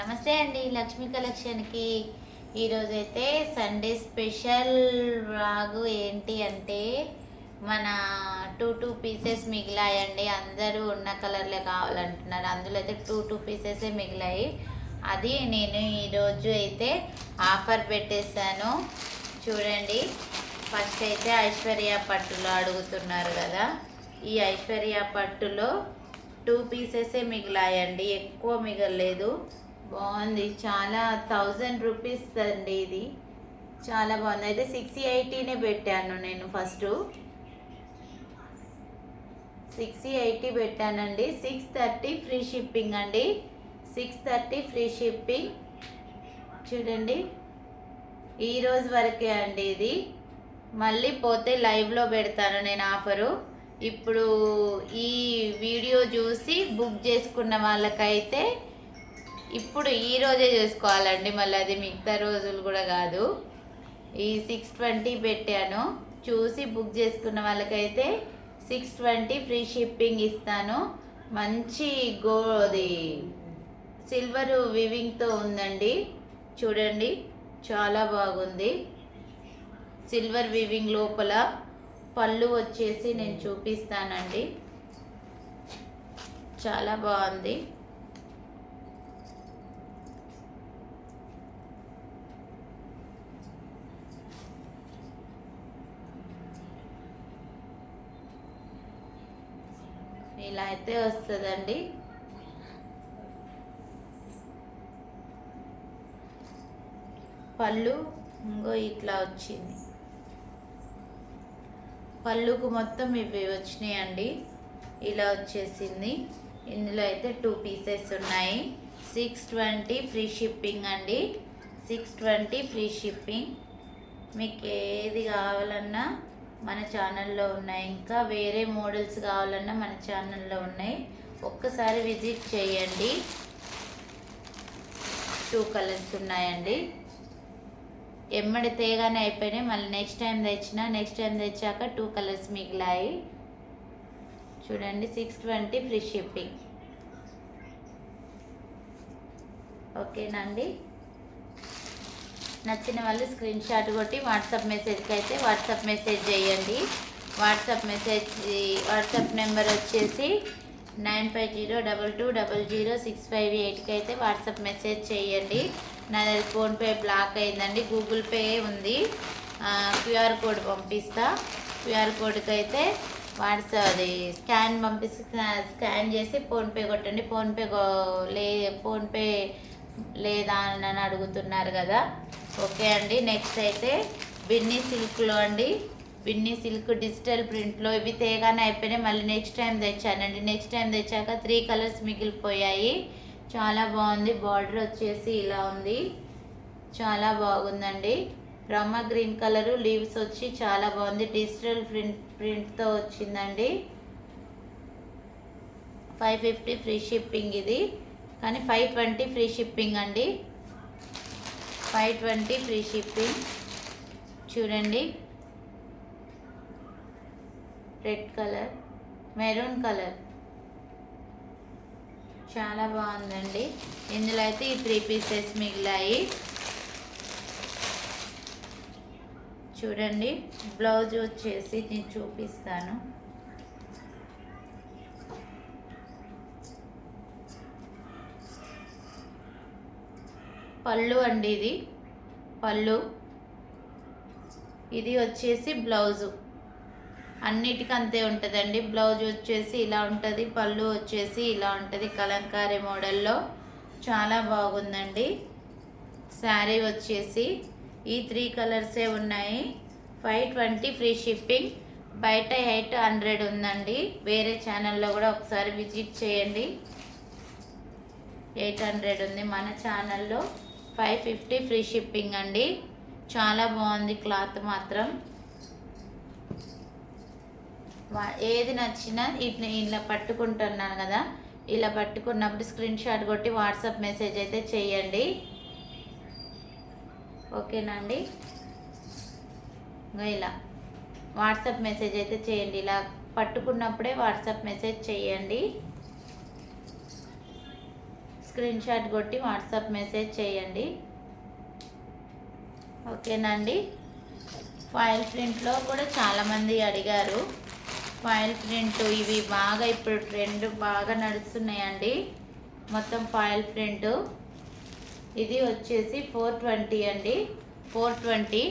నమస్తే అండి లక్ష్మీ కలెక్షన్కి. ఈరోజైతే సండే స్పెషల్ రాగు ఏంటి అంటే మన టూ టూ పీసెస్ మిగిలాయండి. అందరూ ఉన్న కలర్లే కావాలంటున్నారు. అందులో అయితే టూ టూ పీసెసే మిగిలాయి. అది నేను ఈరోజు అయితే ఆఫర్ పెట్టేశాను. చూడండి ఫస్ట్ అయితే ఐశ్వర్య పట్టులో అడుగుతున్నారు కదా. ఈ ఐశ్వర్య పట్టులో టూ పీసెసే మిగిలాయండి. ఎక్కువ మిగలలేదు. బాగుంది. చాలా థౌజండ్ రూపీస్ అండి ఇది. చాలా బాగుంది. అయితే సిక్స్ ఎయిటీనే పెట్టాను నేను ఫస్ట్ సిక్స్ ఎయిటీ పెట్టానండి. సిక్స్ థర్టీ ఫ్రీ షిప్పింగ్ అండి. సిక్స్ థర్టీ ఫ్రీ షిప్పింగ్ చూడండి. ఈరోజు వరకే అండి ఇది. మళ్ళీ పోతే లైవ్లో పెడతాను నేను ఆఫరు. ఇప్పుడు ఈ వీడియో చూసి బుక్ చేసుకున్న వాళ్ళకైతే ఇప్పుడు ఈ రోజే చేసుకోవాలండి మళ్ళీ అది మిగతా రోజులు కూడా కాదు. ఈ సిక్స్ ట్వంటీ పెట్టాను. చూసి బుక్ చేసుకున్న వాళ్ళకైతే సిక్స్ ట్వంటీ ఫ్రీ షిప్పింగ్ ఇస్తాను. మంచి గో అది సిల్వర్ వివింగ్తో ఉందండి. చూడండి చాలా బాగుంది. సిల్వర్ వివింగ్ లోపల పళ్ళు వచ్చేసి నేను చూపిస్తానండి. చాలా బాగుంది. ఇలా అయితే వస్తుందండి. పళ్ళు ఇంకో ఇట్లా వచ్చింది. పళ్ళుకు మొత్తం ఇవి వచ్చినాయండి. ఇలా వచ్చేసింది. ఇందులో అయితే టూ పీసెస్ ఉన్నాయి. సిక్స్ ట్వంటీ ఫ్రీ షిప్పింగ్ అండి. సిక్స్ ట్వంటీ ఫ్రీ షిప్పింగ్ మీకు ఏది కావాలన్నా మన ఛానల్లో ఉన్నాయి. ఇంకా వేరే మోడల్స్ కావాలన్నా మన ఛానల్లో ఉన్నాయి. ఒక్కసారి విజిట్ చేయండి. టూ కలర్స్ ఉన్నాయండి. ఎమ్మడి తేగానే అయిపోయినాయి. మళ్ళీ నెక్స్ట్ టైం తెచ్చినా నెక్స్ట్ టైం తెచ్చాక టూ కలర్స్ మిగిలాయి. చూడండి సిక్స్ ట్వంటీ ఫ్రీ షిప్పింగ్ ఓకేనండి నచ్చిన వాళ్ళు స్క్రీన్ షాట్ కొట్టి వాట్సాప్ మెసేజ్కి అయితే వాట్సాప్ మెసేజ్ చేయండి. వాట్సాప్ మెసేజ్ వాట్సాప్ నెంబర్ వచ్చేసి nine five zero double two double zero six five ఎయిట్కి అయితే వాట్సాప్ మెసేజ్ చేయండి. నాది ఫోన్పే బ్లాక్ అయిందండి. గూగుల్ పే ఉంది. క్యూఆర్ కోడ్ పంపిస్తా. క్యూఆర్ కోడ్కి అయితే వాట్సాప్ అది స్కాన్ పంపిస్తే స్కాన్ చేసి ఫోన్పే కొట్టండి. ఫోన్పే లే ఫోన్పే లేదా అని అడుగుతున్నారు కదా. ఓకే అండి నెక్స్ట్ అయితే బిన్నీ సిల్క్లో అండి. బిన్నీ సిల్క్ డిజిటల్ ప్రింట్లో. ఇవి తేగానే అయిపోయినాయి. మళ్ళీ నెక్స్ట్ టైం తెచ్చానండి. నెక్స్ట్ టైం తెచ్చాక త్రీ కలర్స్ మిగిలిపోయాయి. చాలా బాగుంది. బార్డర్ వచ్చేసి ఇలా ఉంది. చాలా బాగుందండి. రమ్మ గ్రీన్ కలరు. లీవ్స్ వచ్చి చాలా బాగుంది. డిజిటల్ ప్రింట్ ప్రింట్తో వచ్చిందండి. ఫైవ్ ఫిఫ్టీ ఫ్రీ షిప్పింగ్ ఇది. కానీ ఫైవ్ ట్వంటీ ఫ్రీ షిప్పింగ్ అండి. Five twenty free shipping. చూడండి. Red colour maroon colour. చాలా బాగుందండి. ఇందులో అయితే ఈ త్రీ పీసెస్ మిగిలాయి. చూడండి. బ్లౌజ్ వచ్చేసి నేను చూపిస్తాను. పళ్ళు అండి ఇది. పళ్ళు. ఇది వచ్చేసి బ్లౌజు. అన్నిటికీ అంతే ఉంటుందండి. బ్లౌజ్ వచ్చేసి ఇలా ఉంటుంది పళ్ళు వచ్చేసి ఇలా ఉంటుంది. కలంకారీ మోడల్లో చాలా బాగుందండి. శారీ వచ్చేసి ఈ త్రీ కలర్సే ఉన్నాయి. Five twenty free shipping. బయట ఎయిట్ హండ్రెడ్ ఉందండి. వేరే ఛానల్లో కూడా ఒకసారి విజిట్ చేయండి. ఎయిట్ హండ్రెడ్ ఉంది మన ఛానల్లో. ఫైవ్ ఫిఫ్టీ ఫ్రీ షిప్పింగ్ అండి. చాలా బాగుంది క్లాత్ మాత్రం. ఏది నచ్చినా ఇట్లా ఇలా పట్టుకుంటున్నాను కదా. ఇలా పట్టుకున్నప్పుడు స్క్రీన్ షాట్ కొట్టి వాట్సాప్ మెసేజ్ అయితే చేయండి. ఓకేనండి ఇలా వాట్సాప్ మెసేజ్ అయితే చేయండి. ఇలా పట్టుకున్నప్పుడే వాట్సాప్ మెసేజ్ చేయండి. స్క్రీన్ షాట్ కొట్టి వాట్సాప్ మెసేజ్ చేయండి. ఓకేనండి? ఫాయిల్ ప్రింట్లో కూడా చాలామంది అడిగారు. ఫాయిల్ ప్రింట్ ఇవి బాగా ఇప్పుడు ట్రెండ్ బాగా నడుస్తున్నాయండి. మొత్తం ఫాయిల్ ప్రింట్. ఇది వచ్చేసి ఫోర్ ట్వంటీ అండి. Four twenty.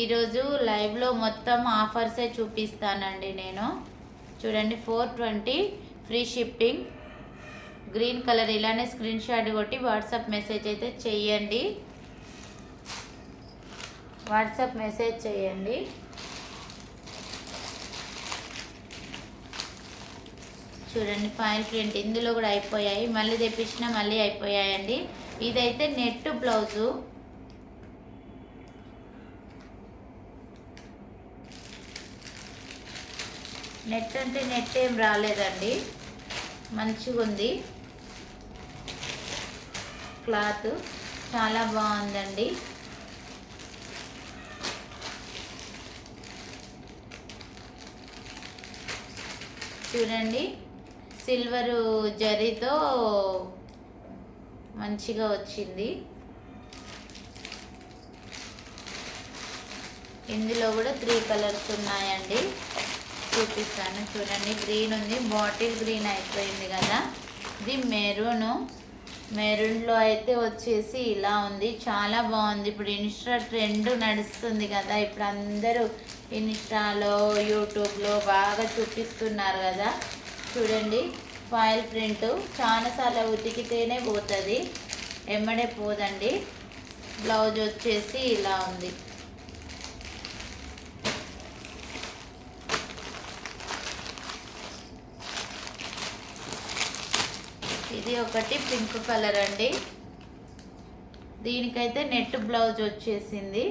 ఈరోజు లైవ్లో మొత్తం ఆఫర్సే చూపిస్తానండి నేను. చూడండి four twenty free shipping. Green colour ఇలానే స్క్రీన్ షాట్ కొట్టి వాట్సాప్ మెసేజ్ అయితే చెయ్యండి వాట్సాప్ మెసేజ్ చేయండి. చూడండి ఫైన్ ప్రింట్ ఇందులో కూడా అయిపోయాయి. మళ్ళీ తెప్పించినా మళ్ళీ అయిపోయాయండి. ఇదైతే నెట్ బ్లౌజు. నెట్ అంటే నెట్ ఏం రాలేదండి. మంచిగా ఉంది క్లాత్ చాలా బాగుందండి. చూడండి సిల్వరు జరీతో మంచిగా వచ్చింది. ఇందులో కూడా త్రీ కలర్స్ ఉన్నాయండి. చూపిస్తాను. చూడండి గ్రీన్ ఉంది. బాటిల్ గ్రీన్ అయిపోయింది కదా. ఇది మెరూను. మెరూన్లో అయితే వచ్చేసి ఇలా ఉంది. చాలా బాగుంది. ఇప్పుడు ఇన్స్టా ట్రెండ్ నడుస్తుంది కదా. ఇప్పుడు అందరూ ఇన్స్టాలో యూట్యూబ్లో బాగా చూపిస్తున్నారు కదా. చూడండి ఫాయిల్ ప్రింట్ చాలాసార్లు ఉతికితేనే పోతుంది. ఎమ్మడే పోదండి. బ్లౌజ్ వచ్చేసి ఇలా ఉంది. ఇది ఒకటి పింక్ కలర్ అండి. దీనికైతే నెట్ బ్లౌజ్ వచ్చేసింది.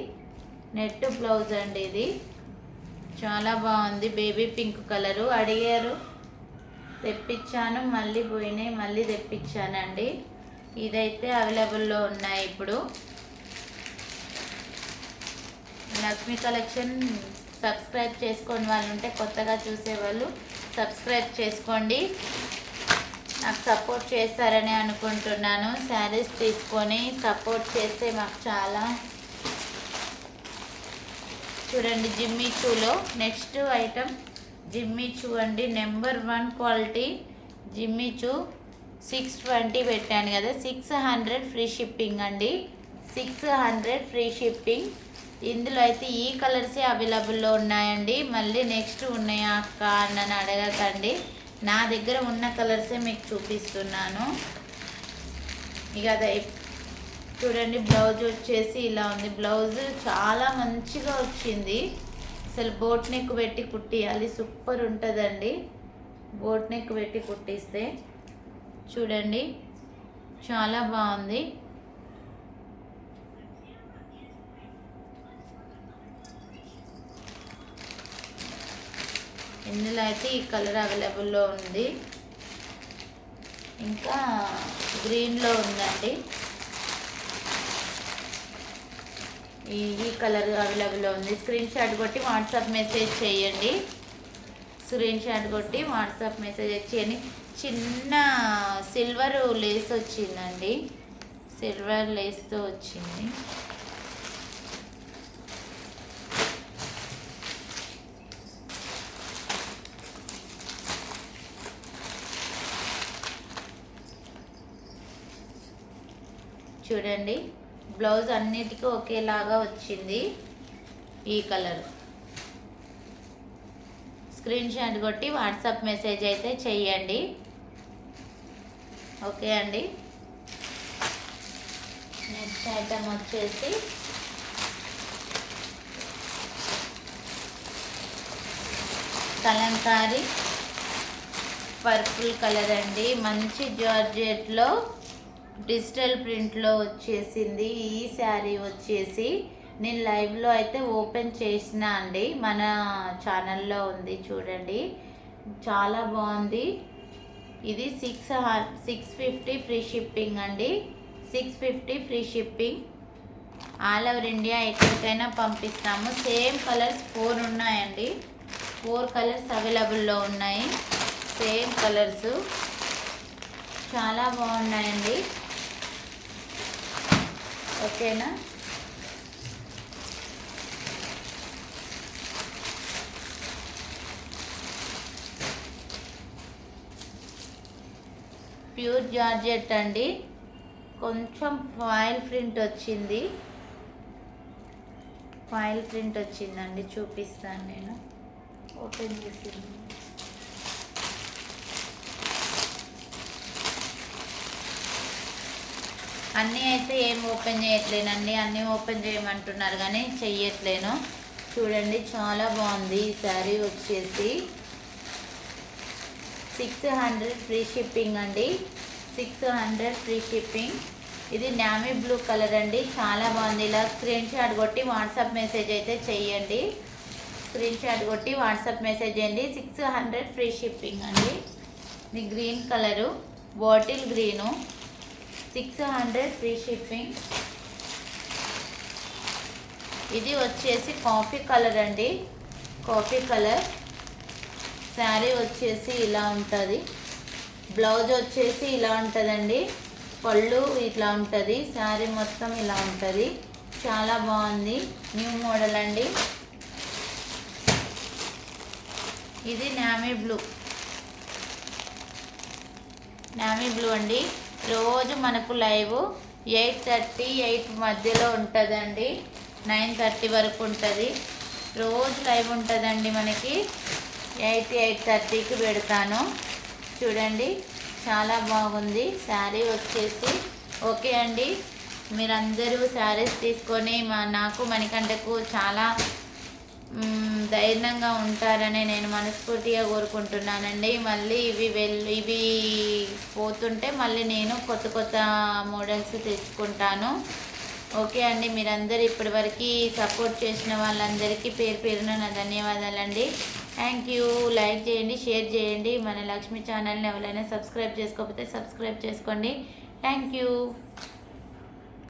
నెట్ బ్లౌజ్ అండి ఇది. చాలా బాగుంది. Baby pink colour. అడిగారు. తెప్పించాను. మళ్ళీ పోయినాయి. మళ్ళీ తెప్పించానండి. ఇదైతే అవైలబుల్లో ఉన్నాయి ఇప్పుడు. లక్ష్మి కలెక్షన్ సబ్స్క్రైబ్ చేసుకోని వాళ్ళు ఉంటే కొత్తగా చూసేవాళ్ళు సబ్స్క్రైబ్ చేసుకోండి. నాకు సపోర్ట్ చేస్తారని అనుకుంటున్నాను. శారీస్ తీసుకొని సపోర్ట్ చేస్తే మాకు చాలా చూడండి జిమ్మీ చూలో నెక్స్ట్ ఐటమ్ జిమ్మీ చూ అండి. Number one quality Jimmy Choo six twenty పెట్టాను కదా. సిక్స్ హండ్రెడ్ ఫ్రీ షిప్పింగ్ అండి. సిక్స్ హండ్రెడ్ ఫ్రీ షిప్పింగ్ ఇందులో అయితే ఈ కలర్సే అవైలబుల్లో ఉన్నాయండి? మళ్ళీ నెక్స్ట్ ఉన్నాయా అక్క? అని అడగకండి. నా దగ్గర ఉన్న కలర్సే మీకు చూపిస్తున్నాను. ఇక అదే చూడండి బ్లౌజ్ వచ్చేసి ఇలా ఉంది. బ్లౌజ్ చాలా మంచిగా వచ్చింది. అసలు బోట్ నెక్ పెట్టి కుట్టియాలి. సూపర్ ఉంటుందండి. బోట్ నెక్ పెట్టి కుట్టిస్తే. చూడండి చాలా బాగుంది. ఇందులో అయితే ఈ కలర్ అవైలబుల్లో ఉంది. ఇంకా గ్రీన్లో ఉందండి. ఈ ఈ కలర్ అవైలబుల్లో ఉంది. స్క్రీన్ షాట్ కొట్టి వాట్సాప్ మెసేజ్ చేయండి. స్క్రీన్ షాట్ కొట్టి వాట్సాప్ మెసేజ్ చేయండి. చిన్న సిల్వర్ లేస్ వచ్చిందండి. సిల్వర్ లేస్తో వచ్చింది. చూడండి. బ్లౌజ్ అన్నిటికీ ఒకేలాగా వచ్చింది ఈ కలర్. స్క్రీన్ షాట్ కొట్టి వాట్సాప్ మెసేజ్ అయితే చెయ్యండి. ఓకే అండి. నెక్స్ట్ ఐటమ్ వచ్చేసి కలంకారీ పర్పుల్ కలర్ అండి. మంచి జార్జెట్లో డిజిటల్ ప్రింట్లో వచ్చేసింది ఈ శారీ వచ్చేసి నేను లైవ్లో అయితే ఓపెన్ చేసిన అండి మన ఛానల్లో ఉంది చూడండి. చాలా బాగుంది. ఇది six six fifty free shipping అండి. Six fifty free shipping. All over India ఎక్కడికైనా పంపిస్తాము. సేమ్ కలర్స్ ఫోర్ ఉన్నాయండి. ఫోర్ కలర్స్ అవైలబుల్లో ఉన్నాయి. Same colours. చాలా బాగున్నాయండి. ఓకేనా? ప్యూర్ జార్జెట్ అండి. కొంచెం ఫాయిల్ ప్రింట్ వచ్చింది. ఫాయిల్ ప్రింట్ వచ్చిందండి చూపిస్తాను నేను. ఓపెన్ చేసి అన్నీ అయితే ఏం ఓపెన్ చేయట్లేనండి అన్నీ ఓపెన్ చేయమంటున్నారు కానీ చెయ్యట్లేను. చూడండి చాలా బాగుంది ఈ శారీ వచ్చేసి. సిక్స్ హండ్రెడ్ ఫ్రీ షిప్పింగ్ అండి. Six hundred free shipping. ఇది నామీ బ్లూ కలర్ అండి. చాలా బాగుంది. ఇలా స్క్రీన్ షాట్ కొట్టి వాట్సాప్ మెసేజ్ అయితే చెయ్యండి. స్క్రీన్ షాట్ కొట్టి వాట్సాప్ మెసేజ్ చేయండి. సిక్స్ హండ్రెడ్ ఫ్రీ షిప్పింగ్ అండి. ఇది green colour. Bottle green. Six hundred free shipping ఇది వచ్చేసి కాఫీ కలర్ అండి. కాఫీ కలర్ శారీ వచ్చేసి ఇలా ఉంటుంది. బ్లౌజ్ వచ్చేసి ఇలా ఉంటుందండి. పళ్ళు ఇట్లా ఉంటుంది. శారీ మొత్తం ఇలా ఉంటుంది. చాలా బాగుంది. న్యూ మోడల్ అండి. ఇది నామీ బ్లూ నామీ బ్లూ అండి. రోజు మనకు లైవ్ ఎయిట్ థర్టీ ఎయిట్ మధ్యలో ఉంటుందండి. నైన్ థర్టీ వరకు ఉంటుంది. రోజు లైవ్ ఉంటుందండి మనకి. ఎయిట్ ఎయిట్ థర్టీకి పెడతాను. చూడండి చాలా బాగుంది. శారీ వచ్చేసి ఓకే అండి. మీరందరూ శారీస్ తీసుకొని మా నాకు మణికంటకు చాలా ధైర్యంగా ఉంటారని నేను మనస్ఫూర్తిగా కోరుకుంటున్నానండి. మళ్ళీ ఇవి వెళ్ళి ఇవి పోతుంటే మళ్ళీ నేను కొత్త కొత్త మోడల్స్ తెచ్చుకుంటాను. ఓకే అండి మీరందరూ ఇప్పటివరకు సపోర్ట్ చేసిన వాళ్ళందరికీ పేరు పేరున నా ధన్యవాదాలండి. Thank you. లైక్ చేయండి షేర్ చేయండి. మన లక్ష్మి ఛానల్ని ఎవరైనా సబ్స్క్రైబ్ చేసుకోకపోతే సబ్స్క్రైబ్ చేసుకోండి. Thank you.